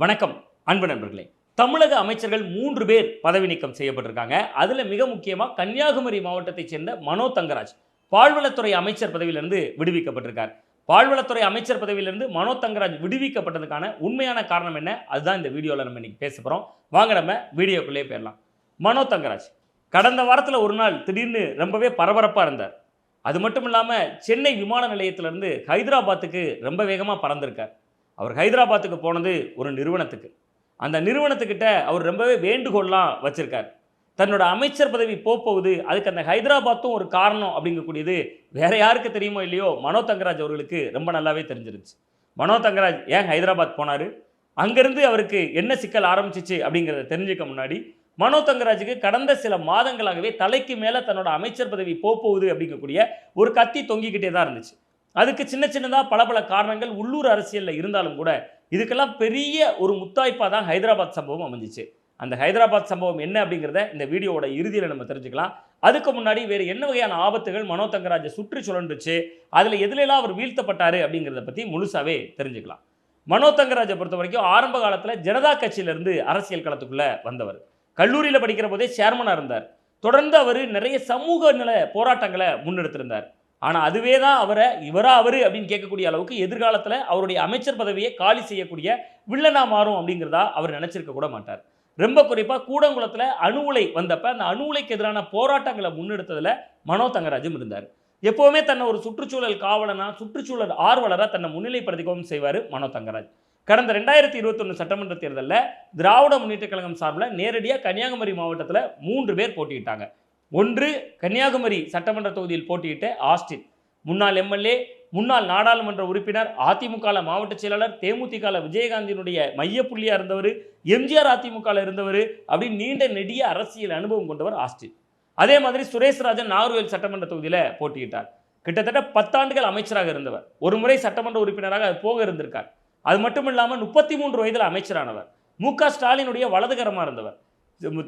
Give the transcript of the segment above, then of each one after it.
வணக்கம் அன்பு நண்பர்களே. தமிழக அமைச்சர்கள் மூன்று பேர் பதவி நீக்கம் செய்யப்பட்டிருக்காங்க. அதில் மிக முக்கியமாக கன்னியாகுமரி மாவட்டத்தைச் சேர்ந்த மனோ தங்கராஜ் பால்வளத்துறை அமைச்சர் பதவியிலிருந்து விடுவிக்கப்பட்டிருக்கார். பால்வளத்துறை அமைச்சர் பதவியிலிருந்து மனோ தங்கராஜ் விடுவிக்கப்பட்டதுக்கான உண்மையான காரணம் என்ன? அதுதான் இந்த வீடியோவில் நம்ம இன்னைக்கு பேச போகிறோம் வாங்க நம்ம வீடியோக்குள்ளே போயிடலாம். மனோ தங்கராஜ் கடந்த வாரத்தில் ஒரு நாள் திடீர்னு ரொம்பவே பரபரப்பாக இருந்தார். அது மட்டும் இல்லாமல் சென்னை விமான நிலையத்திலேருந்து ஹைதராபாத்துக்கு ரொம்ப வேகமாக பறந்திருக்கார். அவர் ஹைதராபாத்துக்கு போனது ஒரு நிறுவனத்துக்கு. அந்த நிறுவனத்துக்கிட்ட அவர் ரொம்பவே வேண்டுகோள்லாம் வச்சுருக்கார். தன்னோட அமைச்சர் பதவி போகுது அதுக்கு அந்த ஹைதராபாத்தும் ஒரு காரணம் அப்படிங்கக்கூடியது வேற யாருக்கு தெரியுமோ இல்லையோ மனோ தங்கராஜ் அவர்களுக்கு ரொம்ப நல்லாவே தெரிஞ்சிருச்சு. மனோ தங்கராஜ் ஏன் ஹைதராபாத் போனார்? அங்கேருந்து அவருக்கு என்ன சிக்கல் ஆரம்பிச்சிச்சு அப்படிங்கிறத தெரிஞ்சுக்க முன்னாடி மனோ தங்கராஜுக்கு கடந்த சில மாதங்களாகவே தலைக்கு மேலே தன்னோட அமைச்சர் பதவி போகுது அப்படிங்கக்கூடிய ஒரு கத்தி தொங்கிக்கிட்டே தான் இருந்துச்சு. அதுக்கு சின்ன சின்னதாக பல பல காரணங்கள் உள்ளூர் அரசியலில் இருந்தாலும் கூட இதுக்கெல்லாம் பெரிய ஒரு முத்தாய்ப்பாக தான் ஹைதராபாத் சம்பவம் அமைஞ்சிச்சு. அந்த ஹைதராபாத் சம்பவம் என்ன அப்படிங்கிறத இந்த வீடியோவோட இறுதியில் நம்ம தெரிஞ்சுக்கலாம். அதுக்கு முன்னாடி வேறு என்ன வகையான ஆபத்துகள் மனோ தங்கராஜை சுற்றி சுழன்றுச்சு? அதில் எதுலெல்லாம் அவர் வீழ்த்தப்பட்டார் அப்படிங்கிறத பற்றி முழுசாவே தெரிஞ்சுக்கலாம். மனோ தங்கராஜை பொறுத்த வரைக்கும் ஆரம்ப காலத்தில் ஜனதா கட்சியிலேருந்து அரசியல் களத்துக்குள்ளே வந்தவர். கல்லூரியில் படிக்கிற போதே சேர்மனாக இருந்தார். தொடர்ந்து அவர் நிறைய சமூக நல போராட்டங்களை முன்னெடுத்திருந்தார். ஆனால் அதுவே தான் அவரை இவரா அவர் அப்படின்னு கேட்கக்கூடிய அளவுக்கு எதிர்காலத்தில் அவருடைய அமைச்சர் பதவியை காலி செய்யக்கூடிய வில்லனா மாறும் அப்படிங்கிறதா அவர் நினச்சிருக்க கூட மாட்டார். ரொம்ப குறிப்பாக கூடங்குளத்தில் அணு உலை வந்தப்ப அந்த அணு உலைக்கு எதிரான போராட்டங்களை முன்னெடுத்ததில் மனோ தங்கராஜும் இருந்தார். எப்போவுமே தன்னை ஒரு சுற்றுச்சூழல் காவலனா சுற்றுச்சூழல் ஆர்வலராக தன்னை முன்னிலைப்படுத்திக்கவும் செய்வார் மனோ தங்கராஜ். கடந்த ரெண்டாயிரத்தி இருபத்தொன்று சட்டமன்ற தேர்தலில் திராவிட முன்னேற்ற கழகம் சார்பில் நேரடியாக கன்னியாகுமரி மாவட்டத்தில் மூன்று பேர் போட்டியிட்டாங்க. ஒன்று கன்னியாகுமரி சட்டமன்ற தொகுதியில் போட்டியிட்ட ஆஸ்டின். முன்னாள் எம்எல்ஏ முன்னாள் நாடாளுமன்ற உறுப்பினர் அதிமுக மாவட்ட செயலாளர் தேமுதிக விஜயகாந்தினுடைய மையப்புள்ளியாக இருந்தவர் எம்ஜிஆர் அதிமுக இருந்தவர் அப்படின்னு நீண்ட நெடிய அரசியல் அனுபவம் கொண்டவர் ஆஸ்டின். அதே மாதிரி சுரேஷ்ராஜன் நாகர்வேல் சட்டமன்ற தொகுதியில் போட்டியிட்டார். கிட்டத்தட்ட பத்தாண்டுகள் அமைச்சராக இருந்தவர். ஒரு முறை சட்டமன்ற உறுப்பினராக அது போக இருந்திருக்கார். அது மட்டும் இல்லாமல் முப்பத்தி மூன்று வயதில் அமைச்சரானவர். மு க ஸ்டாலினுடைய வலதுகரமாக இருந்தவர்.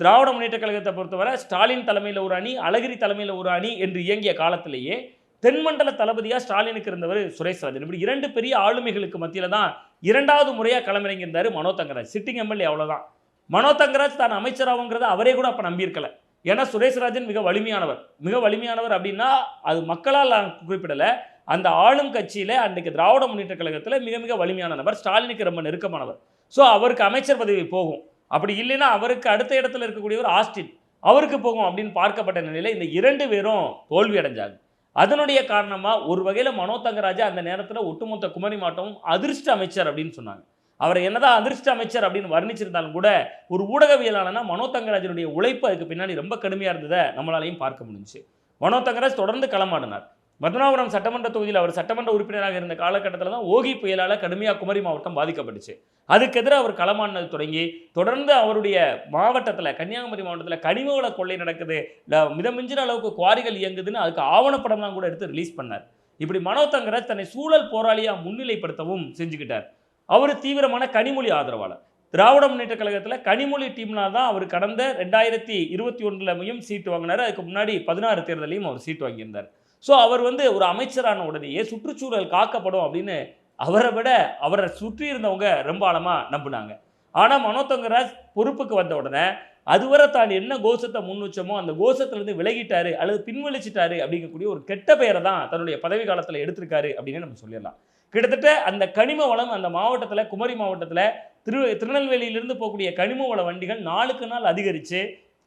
திராவிட முன்னேற்ற கழகத்தை பொறுத்தவரை ஸ்டாலின் தலைமையில் ஒரு அணி அழகிரி தலைமையில் ஒரு அணி என்று இயங்கிய காலத்திலேயே தென்மண்டல தளபதியாக ஸ்டாலினுக்கு இருந்தவர் சுரேஷ் ராஜன் இப்படி இரண்டு பெரிய ஆளுமைகளுக்கு மத்தியில் தான் இரண்டாவது முறையாக களமிறங்கியிருந்தார் மனோ தங்கராஜ். சிட்டிங் எம்எல்ஏ அவ்வளோதான் மனோ தங்கராஜ் தான் அமைச்சராகுங்கிறத அவரே கூட அப்போ நம்பியிருக்கல. ஏன்னா சுரேஷ்ராஜன் மிக வலிமையானவர். மிக வலிமையானவர் அப்படின்னா அது மக்களால் நான் குறிப்பிடலை. அந்த ஆளும் கட்சியில் அன்றைக்கு திராவிட முன்னேற்ற கழகத்தில் மிக மிக வலிமையான நபர். ஸ்டாலினுக்கு ரொம்ப நெருக்கமானவர். ஸோ அவருக்கு அமைச்சர் பதவி போகும். அப்படி இல்லைன்னா அவருக்கு அடுத்த இடத்துல இருக்கக்கூடியவர் ஆஸ்டின். அவருக்கு போகும் அப்படின்னு பார்க்கப்பட்ட நிலையில் இந்த இரண்டு பேரும் தோல்வி அடைஞ்சாங்க. அதனுடைய காரணமாக ஒரு வகையில் மனோ தங்கராஜா அந்த நேரத்தில் ஒட்டுமொத்த குமரி மாவட்டமும் அதிர்ஷ்ட அமைச்சர் அப்படின்னு சொன்னாங்க. அவரை என்னதான் அதிர்ஷ்ட அமைச்சர் அப்படின்னு வர்ணிச்சிருந்தாலும் கூட ஒரு ஊடகவியலாளனா மனோ தங்கராஜனுடைய உழைப்பு அதுக்கு பின்னாடி ரொம்ப கடுமையாக இருந்ததை நம்மளாலையும் பார்க்க முடிஞ்சுச்சு. மனோ தங்கராஜ் தொடர்ந்து களமாடினார். பத்மநாபபுரம் சட்டமன்ற தொகுதியில் அவர் சட்டமன்ற உறுப்பினராக இருந்த காலகட்டத்தில் தான் ஓகி புயலால் கடுமையாக குமரி மாவட்டம் பாதிக்கப்பட்டுச்சு. அதுக்கு எதிராக அவர் களமானது தொடங்கி தொடர்ந்து அவருடைய மாவட்டத்தில் கன்னியாகுமரி மாவட்டத்தில் கனிம வள கொள்ளை நடக்குது. ல- மிதமிஞ்சின அளவுக்கு குவாரிகள் இயங்குதுன்னு அதுக்கு ஆவணப்படம்லாம் கூட எடுத்து ரிலீஸ் பண்ணார். இப்படி மனோ தங்கராஜ் தன்னை சூழல் போராளியாக முன்னிலைப்படுத்தவும் செஞ்சுக்கிட்டார். அவர் தீவிரமான கனிமொழி ஆதரவாளர். திராவிட முன்னேற்ற கழகத்தில் கனிமொழி டீம்னால் தான் அவர் கடந்த ரெண்டாயிரத்தி இருபத்தி ஒன்றுலையும் சீட்டு வாங்கினார். அதுக்கு முன்னாடி பதினாறு தேர்தலையும் அவர் சீட்டு வாங்கியிருந்தார். ஸோ அவர் வந்து ஒரு அமைச்சரான உடனேயே சுற்றுச்சூழல் காக்கப்படும்? அப்படின்னு அவரை விட அவரை சுற்றி இருந்தவங்க ரொம்ப ஆழமாக நம்பினாங்க. ஆனால் மனோதங்கராஜ் பொறுப்புக்கு வந்த உடனே அதுவரை தான் என்ன கோஷத்தை முன் வச்சோமோ அந்த கோஷத்துலேருந்து விலகிட்டாரு அல்லது பின்வலிச்சிட்டாரு அப்படிங்கக்கூடிய ஒரு கெட்ட பெயரை தான் தன்னுடைய பதவி காலத்தில் எடுத்திருக்காரு அப்படின்னு நம்ம சொல்லிடலாம். கிட்டத்தட்ட அந்த கனிம வளம் அந்த மாவட்டத்தில் குமரி மாவட்டத்தில் திரு திருநெல்வேலியிலிருந்து போகக்கூடிய கனிம வள வண்டிகள் நாளுக்கு நாள் அதிகரித்து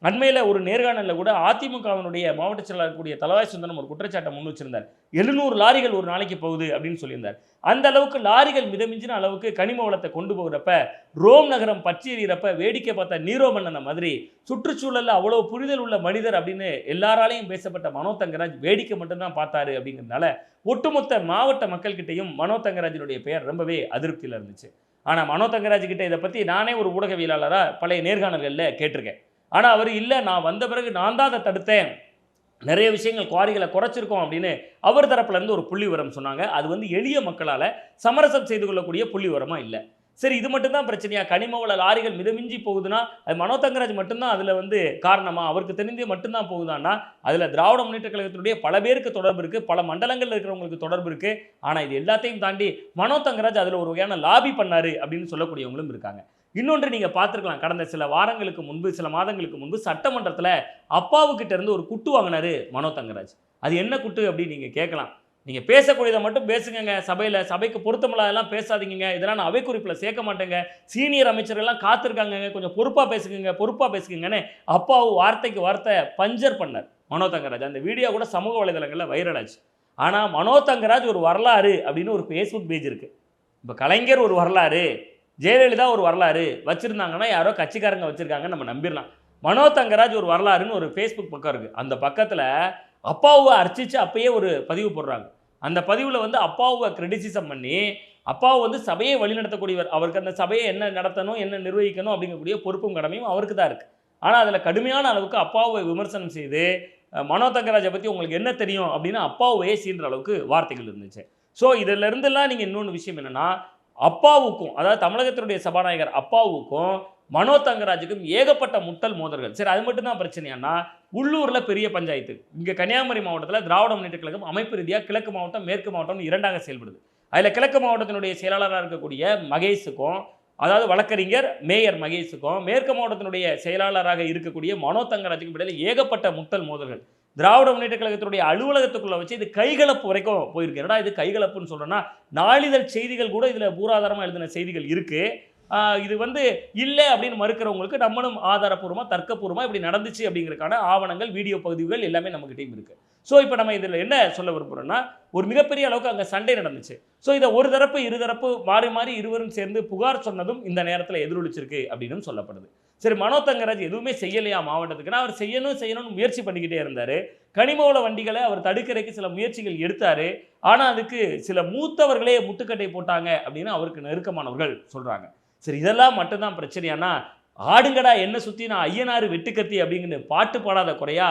அண்மையில் ஒரு நேர்காணலில் கூட அதிமுகவினுடைய மாவட்ட செயலாளர் கூடிய தலவாய் சுந்தரம் ஒரு குற்றச்சாட்டை முன் வச்சிருந்தார். எழுநூறு லாரிகள் ஒரு நாளைக்கு போகுது அப்படின்னு சொல்லியிருந்தார். அந்த அளவுக்கு லாரிகள் மிதமிஞ்சின அளவுக்கு கனிம வளத்தை கொண்டு போகிறப்ப ரோம் நகரம் பற்றி எறிகிறப்ப வேடிக்கை பார்த்த நீரோ மன்னன மாதிரி சுற்றுச்சூழலில் அவ்வளோ புரிதல் உள்ள மனிதர் அப்படின்னு எல்லாராலையும் பேசப்பட்ட மனோ தங்கராஜ் வேடிக்கை மட்டும்தான் பார்த்தாரு அப்படிங்கிறதுனால ஒட்டுமொத்த மாவட்ட மக்கள்கிட்டையும் மனோதங்கராஜினுடைய பெயர் ரொம்பவே அதிருப்தியில் இருந்துச்சு. ஆனால் மனோ தங்கராஜ் கிட்ட இதை பற்றி நானே ஒரு ஊடகவியலாளராக பழைய நேர்காணல்களில் கேட்டிருக்கேன். ஆனால் அவர் இல்லை நான் வந்த பிறகு நான் தான் அதை தடுத்தேன். நிறைய விஷயங்கள் குவாரிகளை குறைச்சிருக்கோம் அப்படின்னு அவர் தரப்புலேருந்து ஒரு புள்ளி உரம் சொன்னாங்க. அது வந்து எளிய மக்களால் சமரசம் செய்து கொள்ளக்கூடிய புள்ளி உரமாக இல்லை. சரி இது மட்டும்தான் பிரச்சனையா? கனிம வள லாரிகள் மிதமிஞ்சி போகுதுன்னா அது மனோ தங்கராஜ் மட்டும்தான் அதில் வந்து காரணமா? அவருக்கு தெரிஞ்சே மட்டும்தான் போகுதான்னா? அதில் திராவிட முன்னேற்ற கழகத்தினுடைய பல பேருக்கு தொடர்பு இருக்குது பல மண்டலங்களில் இருக்கிறவங்களுக்கு தொடர்பு இருக்குது ஆனால் இது எல்லாத்தையும் தாண்டி மனோ தங்கராஜ் அதில் ஒரு வகையான லாபி பண்ணார் அப்படின்னு சொல்லக்கூடியவங்களும் இருக்காங்க. இன்னொன்று நீங்கள் பார்த்துருக்கலாம். கடந்த சில வாரங்களுக்கு முன்பு சில மாதங்களுக்கு முன்பு சட்டமன்றத்தில் அப்பாவுக்கிட்ட இருந்து ஒரு குட்டு வாங்கினாரு மனோ தங்கராஜ். அது என்ன குட்டு அப்படின்னு நீங்கள் கேட்கலாம். நீங்கள் பேசக்கூடியதை மட்டும் பேசுங்க சபையில் சபைக்கு பொருத்தமில்லாதெல்லாம் பேசாதீங்க இதெல்லாம் நான் அவை குறிப்பில் சேர்க்க மாட்டேங்க. சீனியர் அமைச்சர்கள்லாம் காத்திருக்காங்க கொஞ்சம் பொறுப்பாக பேசுங்க பொறுப்பாக பேசுங்கன்னு அப்பாவு வார்த்தைக்கு வார்த்தை பஞ்சர் பண்ணார் மனோ தங்கராஜ். அந்த வீடியோ கூட சமூக வலைதளங்களில் வைரலாச்சு ஆனால் மனோ தங்கராஜ் ஒரு வரலாறு அப்படின்னு ஒரு ஃபேஸ்புக் பேஜ் இருக்குது இப்போ கலைஞர் ஒரு வரலாறு. ஜெயலலிதா ஒரு வரலாறு வச்சுருந்தாங்கன்னா யாரோ கட்சிக்காரங்க வச்சுருக்காங்கன்னு நம்ம நம்பிடலாம். மனோ தங்கராஜ் ஒரு வரலாறுன்னு ஒரு ஃபேஸ்புக் பக்கம் இருக்குது அந்த பக்கத்தில் அப்பாவை அர்ச்சிச்சு அப்பயே ஒரு பதிவு போடுறாங்க. அந்த பதிவில் வந்து அப்பாவை கிரிட்டிசிசம் பண்ணி அப்பாவை வந்து சபையை வழிநடத்தக்கூடியவர். அவருக்கு அந்த சபையை என்ன நடத்தணும் என்ன நிர்வகிக்கணும் அப்படிங்கக்கூடிய பொறுப்பும் கடமையும் அவருக்கு தான் இருக்குது ஆனால் அதில் கடுமையான அளவுக்கு அப்பாவை விமர்சனம் செய்து மனோ தங்கராஜை பற்றி உங்களுக்கு என்ன தெரியும் அப்படின்னு அப்பாவையே சீன்ற அளவுக்கு வார்த்தைகள் இருந்துச்சு. ஸோ இதிலருந்தெல்லாம் நீங்கள் இன்னொன்று விஷயம் என்னென்னா அப்பாவுக்கும் அதாவது தமிழகத்தினுடைய சபாநாயகர் அப்பாவுக்கும் மனோ தங்கராஜுக்கும் ஏகப்பட்ட முட்டல் மோதல்கள். சரி அது மட்டும் தான் பிரச்சனையானா உள்ளூரில் பெரிய பஞ்சாயத்து. இங்கே கன்னியாகுமரி மாவட்டத்தில் திராவிட முன்னேற்ற கழகம் அமைப்பு ரீதியாக கிழக்கு மாவட்டம் மேற்கு மாவட்டம் இரண்டாக செயல்படுது. அதில் கிழக்கு மாவட்டத்தினுடைய செயலாளராக இருக்கக்கூடிய மகேஷுக்கும் அதாவது வழக்கறிஞர் மேயர் மகேஷுக்கும் மேற்கு மாவட்டத்தினுடைய செயலாளராக இருக்கக்கூடிய மனோ தங்கராஜுக்கும் இடையில் ஏகப்பட்ட முட்டல் மோதல்கள். திராவிட முன்னேற்ற கழகத்தினுடைய அலுவலகத்துக்குள்ளே வச்சு இது கைகலப்பு வரைக்கும் போயிருக்கு. என்னடா இது கைகலப்புன்னு சொல்கிறேன்னா நாளிதழ் செய்திகள் கூட இதில் பூராதாரமாக எழுதின செய்திகள் இருக்குது இது வந்து இல்லை அப்படின்னு மறுக்கிறவங்களுக்கு நம்மளும் ஆதாரப்பூர்வமாக தர்க்கபூர்வமாக இப்படி நடந்துச்சு அப்படிங்கிறதுக்கான ஆவணங்கள் வீடியோ பகுதிகள் எல்லாமே நம்மகிட்டையும் இருக்குது ஸோ இப்போ நம்ம இதில் என்ன சொல்ல விரும்புகிறோம்னா ஒரு மிகப்பெரிய அளவுக்கு அங்கே சண்டை நடந்துச்சு. ஸோ இதை ஒரு தரப்பு இருதரப்பு மாறி மாறி இருவரும் சேர்ந்து புகார் சொன்னதும் இந்த நேரத்தில் எதிரொலிச்சிருக்கு அப்படின்னு சொல்லப்படுது. சரி மனோ தங்கராஜ் எதுவுமே செய்யலையா மாவட்டத்துக்குன்னா அவர் செய்யணும் செய்யணும்னு முயற்சி பண்ணிக்கிட்டே இருந்தார். கனிமவள வண்டிகளை அவர் தடுக்கிறதுக்கு சில முயற்சிகள் எடுத்தார். ஆனால் அதுக்கு சில மூத்தவர்களே முட்டுக்கட்டை போட்டாங்க அப்படின்னு அவருக்கு நெருக்கமானவர்கள் சொல்கிறாங்க சரி இதெல்லாம் மட்டும்தான் பிரச்சனையானா ஆடுங்கடா என்ன சுற்றி நான் ஐயனாறு வெட்டுக்கத்தி அப்படிங்கிற பாட்டு பாடாத குறையா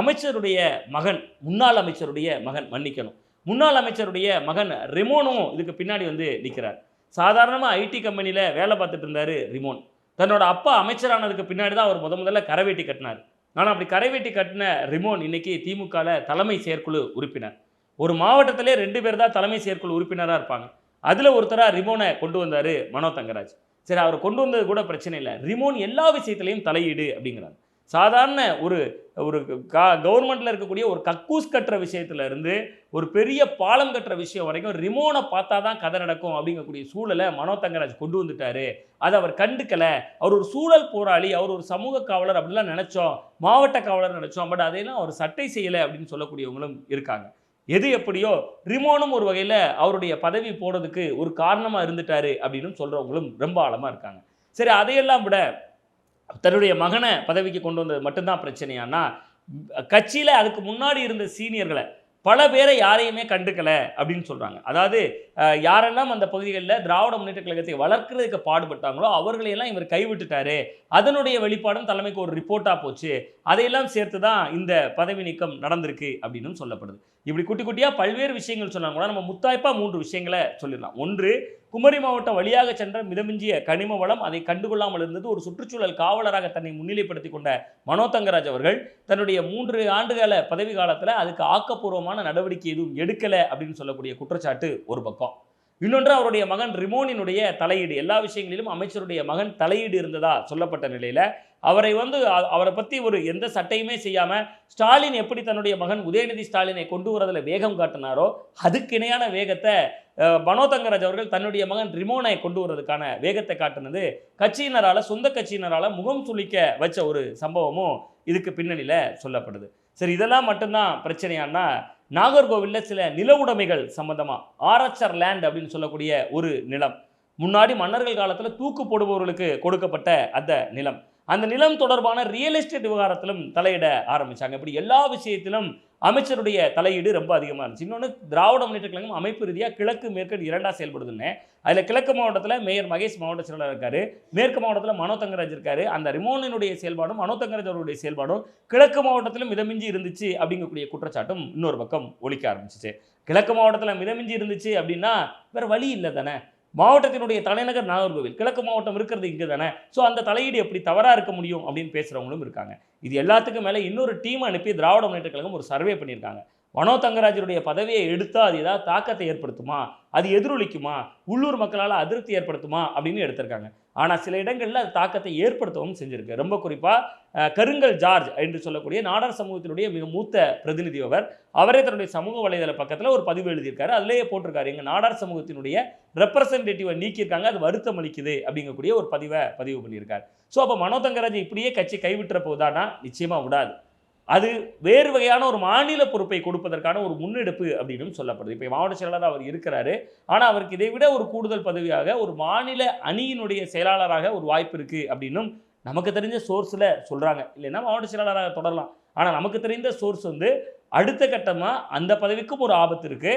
அமைச்சருடைய மகன் முன்னாள் அமைச்சருடைய மகன் மன்னிக்கணும். முன்னாள் அமைச்சருடைய மகன் ரிமோனும் இதுக்கு பின்னாடி வந்து நிற்கிறார் சாதாரணமாக ஐடி கம்பெனியில் வேலை பார்த்துட்டு இருந்தார் ரிமோன். தன்னோட அப்பா அமைச்சரானதுக்கு பின்னாடி தான் அவர் முத முதல்ல கரைவேட்டி கட்டினார். ஆனால் அப்படி கரைவேட்டி கட்டின ரிமோன் இன்னைக்கு திமுகவில் தலைமை செயற்குழு உறுப்பினர். ஒரு மாவட்டத்திலே ரெண்டு பேர் தான் தலைமை செயற்குழு உறுப்பினராக இருப்பாங்க. அதில் ஒருத்தராக ரிமோனை கொண்டு வந்தார் மனோ தங்கராஜ். சரி அவர் கொண்டு வந்தது கூட பிரச்சனை இல்லை. ரிமோன் எல்லா விஷயத்துலையும் தலையீடு அப்படிங்கிறார். சாதாரண ஒரு ஒரு கா கவர்மெண்ட்டில் இருக்கக்கூடிய ஒரு கக்கூஸ் கட்டுற விஷயத்துல இருந்து ஒரு பெரிய பாலம் கட்டுற விஷயம் வரைக்கும் ரிமோனை பார்த்தா தான் கதை நடக்கும் அப்படிங்கக்கூடிய சூழலை மனோ தங்கராஜ் கொண்டு வந்துட்டாரு. அதை அவர் கண்டுக்கலை. அவர் ஒரு சூழல் போராளி அவர் ஒரு சமூக காவலர் அப்படிலாம் நினச்சோம். மாவட்ட காவலர் நினச்சோம். பட் அதையெல்லாம் அவர் சட்டை செய்யலை அப்படின்னு சொல்லக்கூடியவங்களும் இருக்காங்க. எது எப்படியோ ரிமோனும் ஒரு வகையில் அவருடைய பதவி போடுறதுக்கு ஒரு காரணமாக இருந்துட்டாரு அப்படின்னு சொல்கிறவங்களும் ரொம்ப ஆழமாக இருக்காங்க. சரி அதையெல்லாம் விட தன்னுடைய மகனை பதவிக்கு கொண்டு வந்தது மட்டும்தான் பிரச்சனையானா கட்சியில் அதுக்கு முன்னாடி இருந்த சீனியர்களை பல பேரை யாரையுமே கண்டுக்கல அப்படின்னு சொல்கிறாங்க அதாவது யாரெல்லாம் அந்த பகுதிகளில் திராவிட முன்னேற்ற கழகத்தை வளர்க்கறதுக்கு பாடுபட்டாங்களோ அவர்களையெல்லாம் இவர் கைவிட்டுட்டாரு. அதனுடைய வெளிப்பாடும் தலைமைக்கு ஒரு ரிப்போர்ட்டாக போச்சு. அதையெல்லாம் சேர்த்து தான் இந்த பதவி நீக்கம் நடந்திருக்கு அப்படின்னு சொல்லப்படுது. இப்படி குட்டி குட்டியாக பல்வேறு விஷயங்கள் சொன்னாங்க கூட நம்ம முத்தாய்ப்பாக மூன்று விஷயங்களை சொல்லிடலாம். ஒன்று குமரி மாவட்டம் வழியாக சென்ற மிதமிஞ்சிய கனிம வளம் அதை கண்டுகொள்ளாமல் இருந்தது. ஒரு சுற்றுச்சூழல் காவலராக தன்னை முன்னிலைப்படுத்தி கொண்ட மனோ தங்கராஜ் அவர்கள் தன்னுடைய மூன்று ஆண்டுகால பதவி காலத்தில் அதுக்கு ஆக்கப்பூர்வமான நடவடிக்கை எதுவும் எடுக்கலை அப்படின்னு சொல்லக்கூடிய குற்றச்சாட்டு ஒரு பக்கம். இன்னொன்று அவருடைய மகன் ரிமோனினுடைய தலையீடு. எல்லா விஷயங்களிலும் அமைச்சருடைய மகன் தலையீடு இருந்ததா சொல்லப்பட்ட நிலையில் அவரை வந்து அவரை பற்றி ஒரு எந்த சட்டையுமே செய்யாமல் ஸ்டாலின் எப்படி தன்னுடைய மகன் உதயநிதி ஸ்டாலினை கொண்டு வரதில் வேகம் காட்டினாரோ அதுக்கு இணையான வேகத்தை அஹ், மனோ தங்கராஜ் அவர்கள் தன்னுடைய மகன் ரிமோனை கொண்டு வரதுக்கான வேகத்தை காட்டினது. கட்சியினரால் சொந்த கட்சியினரால் முகம் சுளிக்க வச்ச ஒரு சம்பவமும் இதுக்கு பின்னணியில் சொல்லப்படுது. சரி இதெல்லாம் மட்டும்தான் பிரச்சனையானா நாகர்கோவிலில் சில நில உடைமைகள் சம்மந்தமாக ஆர்எச்ஆர் லேண்ட் அப்படின்னு சொல்லக்கூடிய ஒரு நிலம். முன்னாடி மன்னர்கள் காலத்தில் தூக்கு போடுபவர்களுக்கு கொடுக்கப்பட்ட அந்த நிலம். அந்த நிலம் தொடர்பான ரியல் எஸ்டேட் விவகாரத்திலும் தலையிட ஆரம்பித்தாங்க இப்படி எல்லா விஷயத்திலும் அமைச்சருடைய தலையீடு ரொம்ப அதிகமாக இருந்துச்சு. இன்னொன்று திராவிட முன்னேற்ற கழகம் அமைப்பு ரீதியாக கிழக்கு மேற்கு இரண்டாக செயல்படுதுன்னு. அதில் கிழக்கு மாவட்டத்தில் மேயர் மகேஷ் மாவட்ட செயலாளர் இருக்கார். மேற்கு மாவட்டத்தில் மனோ தங்கராஜ் அந்த ரிமோனினுடைய செயல்பாடும் மனோ தங்கராஜ் அவருடைய செயல்பாடும் கிழக்கு மாவட்டத்திலும் மிதமிஞ்சி இருந்துச்சு அப்படிங்கக்கூடிய குற்றச்சாட்டும் இன்னொரு பக்கம் ஒழிக்க ஆரம்பிச்சிச்சு. கிழக்கு மாவட்டத்தில் மிதமிஞ்சி இருந்துச்சு அப்படின்னா வேறு வழி இல்லை தானே? மாவட்டத்தினுடைய தலைநகர் நாகர்கோவில். கிழக்கு மாவட்டம் இருக்கிறது இங்கே தானே ஸோ அந்த தலையீடு எப்படி தவறாக இருக்க முடியும் அப்படின்னு பேசுகிறவங்களும் இருக்காங்க. இது எல்லாத்துக்கும் மேலே இன்னொரு டீம் அனுப்பி திராவிட முன்னேற்ற கழகம் ஒரு சர்வே பண்ணியிருக்காங்க. மனோ தங்கராஜருடைய பதவியை எடுத்தால் அது ஏதாவது தாக்கத்தை ஏற்படுத்துமா? அது எதிரொலிக்குமா? உள்ளூர் மக்களால் அதிருப்தி ஏற்படுத்துமா? அப்படின்னு எடுத்திருக்காங்க. ஆனால் சில இடங்களில் அது தாக்கத்தை ஏற்படுத்தவும் செஞ்சுருக்கு. ரொம்ப குறிப்பாக கருங்கல் ஜார்ஜ் என்று சொல்லக்கூடிய நாடார் சமூகத்தினுடைய மிக மூத்த பிரதிநிதி அவர். அவரே தன்னுடைய சமூக வலைதள பக்கத்தில் ஒரு பதிவு எழுதியிருக்காரு. அதிலேயே போட்டிருக்காரு. எங்கள் நாடார் சமூகத்தினுடைய ரெப்ரசன்டேட்டிவை நீக்கியிருக்காங்க. அது வருத்தம் அளிக்குது அப்படிங்கக்கூடிய ஒரு பதிவை பதிவு பண்ணியிருக்காரு. ஸோ அப்போ மனோ தங்கராஜ் இப்படியே கட்சி கைவிட்டுற போதானா நிச்சயமாக விடாது. அது வேறு வகையான ஒரு மாநில பொறுப்பை கொடுப்பதற்கான ஒரு முன்னெடுப்பு அப்படின்னு சொல்லப்படுது. இப்போ மாவட்ட செயலாளர் அவர் இருக்கிறாரு. ஆனால் அவருக்கு இதை விட ஒரு கூடுதல் பதவியாக ஒரு மாநில அணியினுடைய செயலாளராக ஒரு வாய்ப்பு இருக்குது அப்படின்னும் நமக்கு தெரிஞ்ச சோர்ஸில் சொல்கிறாங்க இல்லைன்னா மாவட்ட செயலாளராக தொடரலாம். ஆனால் நமக்கு தெரிந்த சோர்ஸ் வந்து அடுத்த கட்டமாக அந்த பதவிக்கும் ஒரு ஆபத்து இருக்குது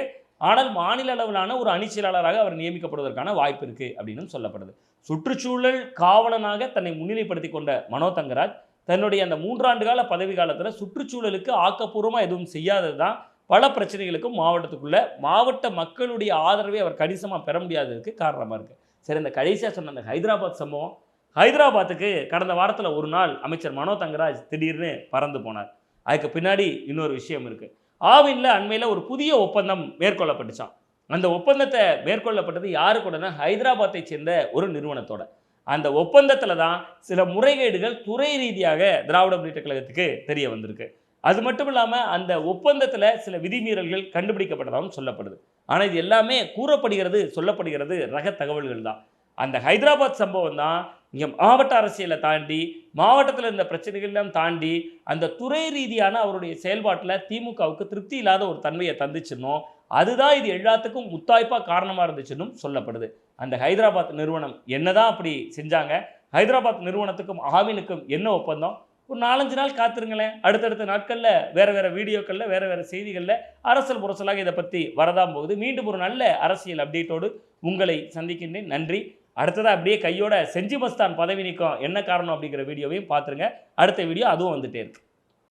ஆனால் மாநில அளவிலான ஒரு அணி செயலாளராக அவர் நியமிக்கப்படுவதற்கான வாய்ப்பு இருக்குது அப்படின்னு சொல்லப்படுது. சுற்றுச்சூழல் காவலனாக தன்னை முன்னிலைப்படுத்தி கொண்ட மனோ தங்கராஜ் தன்னுடைய அந்த மூன்றாண்டு கால பதவி காலத்தில் சுற்றுச்சூழலுக்கு ஆக்கப்பூர்வமாக எதுவும் செய்யாதது தான் பல பிரச்சனைகளுக்கும் மாவட்டத்துக்குள்ளே மாவட்ட மக்களுடைய ஆதரவை அவர் கணிசமாக பெற முடியாததுக்கு காரணமாக இருக்குது சரி இந்த கடைசியாக சொன்ன அந்த ஹைதராபாத் சம்பவம். ஹைதராபாத்துக்கு கடந்த வாரத்தில் ஒரு நாள் அமைச்சர் மனோ தங்கராஜ் திடீர்னு பறந்து போனார். அதுக்கு பின்னாடி இன்னொரு விஷயம் இருக்குது ஆவினில் அண்மையில் ஒரு புதிய ஒப்பந்தம் மேற்கொள்ளப்பட்டுச்சான் அந்த ஒப்பந்தத்தை மேற்கொள்ளப்பட்டது யாரு கூடனா ஹைதராபாத்தை சேர்ந்த ஒரு நிறுவனத்தோட. அந்த ஒப்பந்தத்தில் தான் சில முறைகேடுகள் துறை ரீதியாக திராவிட முன்னேற்ற கழகத்துக்கு தெரிய வந்திருக்கு. அது மட்டும் இல்லாமல் அந்த ஒப்பந்தத்தில் சில விதிமீறல்கள் கண்டுபிடிக்கப்பட்டதாகவும் சொல்லப்படுது. ஆனால் இது எல்லாமே கூறப்படுகிறது சொல்லப்படுகிறது ரக தகவல்கள் தான். அந்த ஹைதராபாத் சம்பவம் தான் இங்கே மாவட்ட அரசியலை தாண்டி மாவட்டத்தில் இருந்த பிரச்சனைகள்லாம் தாண்டி அந்த துறை ரீதியான அவருடைய செயல்பாட்டில் திமுகவுக்கு திருப்தி இல்லாத ஒரு தன்மையை தந்துச்சுன்னோ அதுதான் இது எல்லாத்துக்கும் முத்தாய்ப்பாக காரணமாக இருந்துச்சுன்னு சொல்லப்படுது. அந்த ஹைதராபாத் நிறுவனம் என்னதான் அப்படி செஞ்சாங்க? ஹைதராபாத் நிறுவனத்துக்கும் ஆவினுக்கும் என்ன ஒப்பந்தம்? ஒரு நாலஞ்சு நாள் காத்திருங்களேன். அடுத்தடுத்த நாட்களில் வேறு வேறு வீடியோக்களில் வேறு வேறு செய்திகளில் அரசல் புரசலாக இதை பற்றி வரதான் போகுது. மீண்டும் ஒரு நல்ல அரசியல் அப்டேட்டோடு உங்களை சந்திக்கின்றேன். நன்றி. அடுத்ததாக அப்படியே கையோட செஞ்சி மஸ்தான் பதவி நீக்கம் என்ன காரணம் அப்படிங்கிற வீடியோவையும் பார்த்துருங்க. அடுத்த வீடியோ அதுவும் வந்துகிட்டே இருக்குது